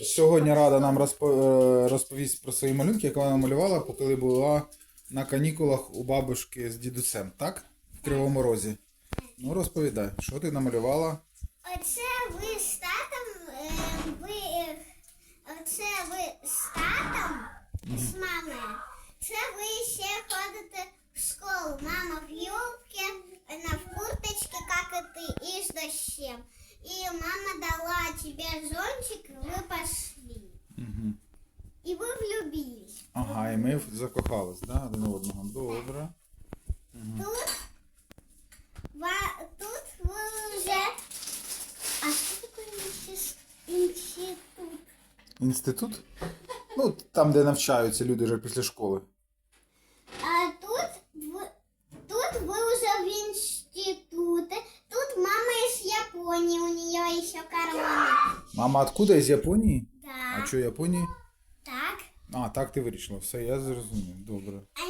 Сьогодні Рада нам е, розповість про свої малюнки, які вона малювала, коли була на канікулах у бабушки з дідусем, так? В Кривому Розі. Ну, розповідай, що ти намалювала? Оце ви з татом, е, ви, е, оце ви з татом, з мамою. Це ви ще ходите в школу. Мама в юбке, она в курточке, как и ты, и с дождем. И мама дала тебе зонтик, Ага, і ми закохались, да, один одного. Добре. Тут, ва- тут вы уже... А что такое инстис- институт? Інститут? Ну, там, де навчаються люди вже після школи. А тут вы, тут вы уже в институте. Тут мама из Японии, у нее еще корона. Мама, откуда із Японії? Да. А що Японії? Так. А, так ти вирішила. Все, я зрозумів. Добре. А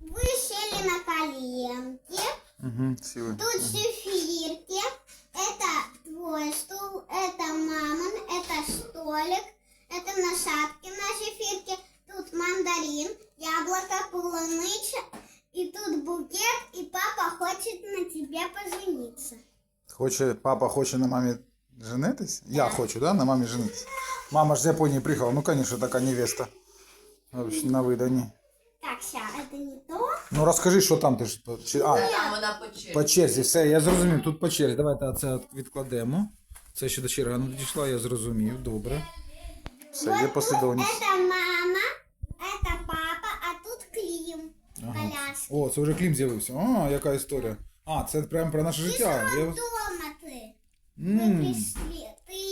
Вы сели на коленки. Угу, сіли. Тут зефирки. Это твой стул, это мамин, это столик, это насадки на зефирке. Тут мандарин, яблоко, полуныча. И тут букет, и папа хочет на тебе пожениться. Хоче, папа хоче на мамі женитись? Я хочу, да, на мамі женитись. Мама ж з Японії приїхала, ну, звісно, така невеста. Вообще, На видані. Так, ща, это не то. Ну розкажи, що там ти ж. по- чи- А, Там вона по черзі. по черзі, все, я зрозумів, тут по черзі. Давайте це відкладемо. Це ще до черга не дійшла, я зрозумів, добре. Все, є послідовність. Это мама, это папа, а тут Клим. Ага. Коляска. О, це вже Клім з'явився. О, яка історія. А, це прямо про наше життя. Я... Дома ты. Мы М, пришли. Ты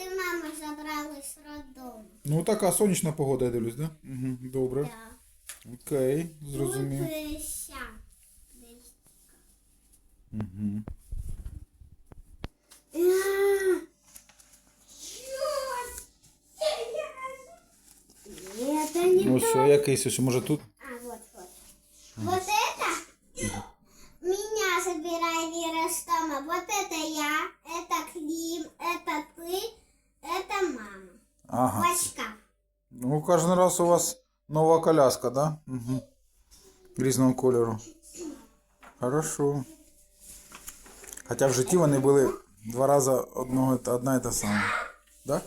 ее, ты мама забрала из роддома. Ну така сонячна погода, я дивлюсь, да? Угу, добре. Да. Окей, зрозумів. Тут э, ща. Здесь. Угу. Это не Ну то. все, якийсь ось, може тут. А, вот, вот. Вот это меня забирай Вера с дома. Вот это я, это Клим, это ты, это мама. Ага. В очках. Ну, кожен раз у вас нова коляска, да? Угу. Різного кольору. Хорошо. Хоча в житті вони були два рази одного, та- одна і та сама. Да?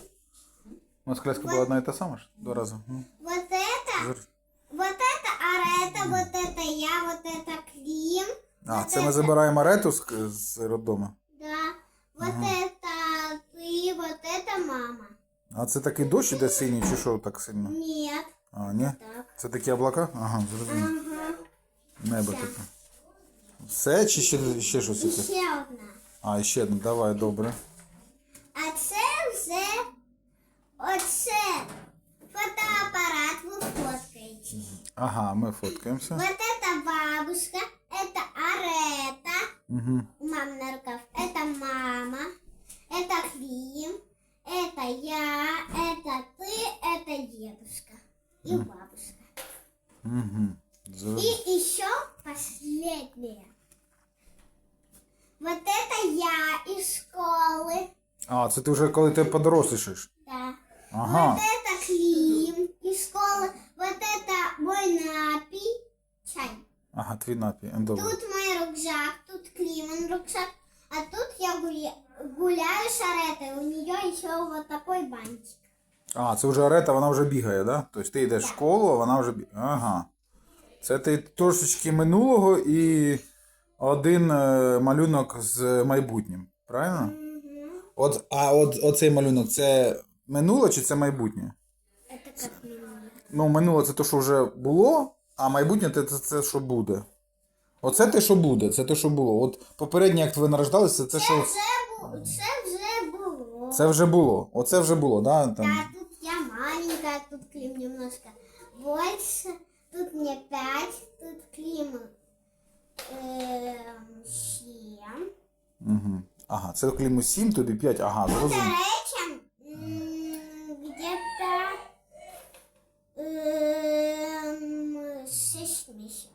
У нас коляска була одна і та сама ж? Два рази. М. Вот это, Зар- вот это Арета, вот это я, вот это Клим. А, вот це ми это- забираємо арету з, з роддому. Да. Вот это А це такий дощ іде синій, чи що так сильно? Нет. А, ні? Так. Це такі облака? Ага, зрозумів. Ага. Небо таке. Все чи ще, ще щось таке? Ще одна. А, ще одне, давай, добре. А це вже оце фотоапарат ви фоткаєте. Ага, ми фоткаємося. Вот это бабушка, это Арета, Угу. у еще последнее. Вот это я из школы. А, це ти вже коли ти подорослішиш. Да. Ага. Вот это Клим из школы. Вот это мой напий. Чай. Ага, твій напій. Е, Добре. Тут мой рюкзак, тут Климон рюкзак. А тут я гуля- гуляю с Аретой. У нее еще вот такой бантик. А, це вже Арета, вона вже бігає, да? Тобто ти йдеш в школу, а вона вже бігає. Ага. Це ти трошечки минулого і один е, малюнок з майбутнім. Правильно? От, а от оцей малюнок це минуле чи це майбутнє? Минуло. Ну, минуле це те, що вже було, а майбутнє це, це, це що буде. Оце те, що буде, це те, що було. От попереднє, як ви нарождалися, це що. Це це вже було. Це вже було. Оце вже було, да? Там. Да, тут я маленькая, тут Клим немножко больше. Тут мне пять, тут Клим эм, семь. Угу. Ага, це кліму 7, тобі 5, ага, зрозумів. Речем где-то эм, шесть месяцев.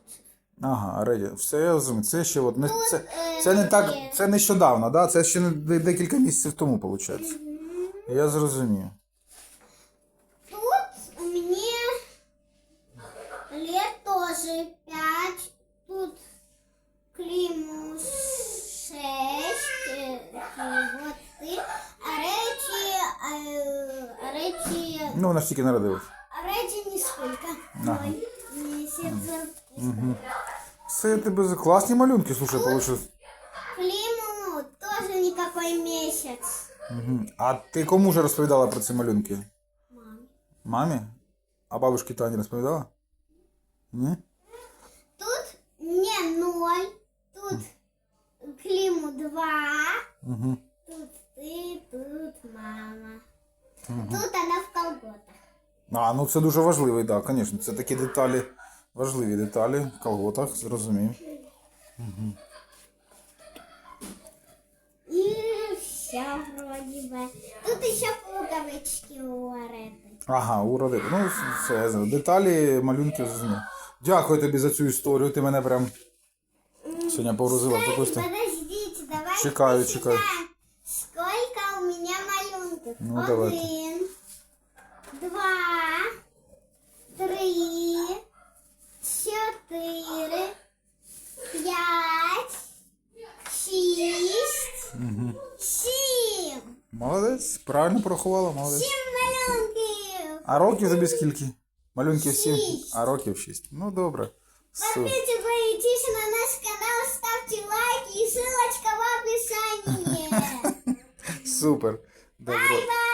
Ага, Реді, все я розумію. Це ще от не це, це не так, це нещодавно, да? Це ще не де- декілька місяців тому, виходить. Я зрозумів. тоже пять. Тут климу шесть. э, и вот ты. А Речи, э, а Речи, Ну, вона ж тільки народилась. а Речи нисколько. Ага. Ноль. Месяцев. Все, я тебе за класні малюнки, слушай, получилось. Климу тоже никакой месяц. Угу. А ти кому вже розповідала про ці малюнки? Мам. Мамі? А бабушці Тані розповідала? Ні? Тут не ноль. Тут климу два. Угу. Тут ты, тут мама. Тут она в колготах. А, ну це дуже важливий, так, да, звісно. Це такі деталі, важливі деталі в колготах, зрозумів. И все вроде бы. Тут еще пуговички у Ареты. Ага, уроди. Ну, все, я знаю. деталі, малюнки зрозумів. Дякую тобі за цю історію. Ти мене прям сьогодні погрузила. Подождите, давайте Чекаю, чекаю. Сколько у меня малюнков? Ну. Один, два, три, четыре, пять, шесть, семь. Молодець, правильно порахувала, молодець. Семь малюнков. А років тобі скільки? Малюнків 7, Шість. а років 6. Ну добре. Су- Подписывайтесь на наш канал, ставьте лайки и ссылочка в описании. Супер. Добре. Бай-бай.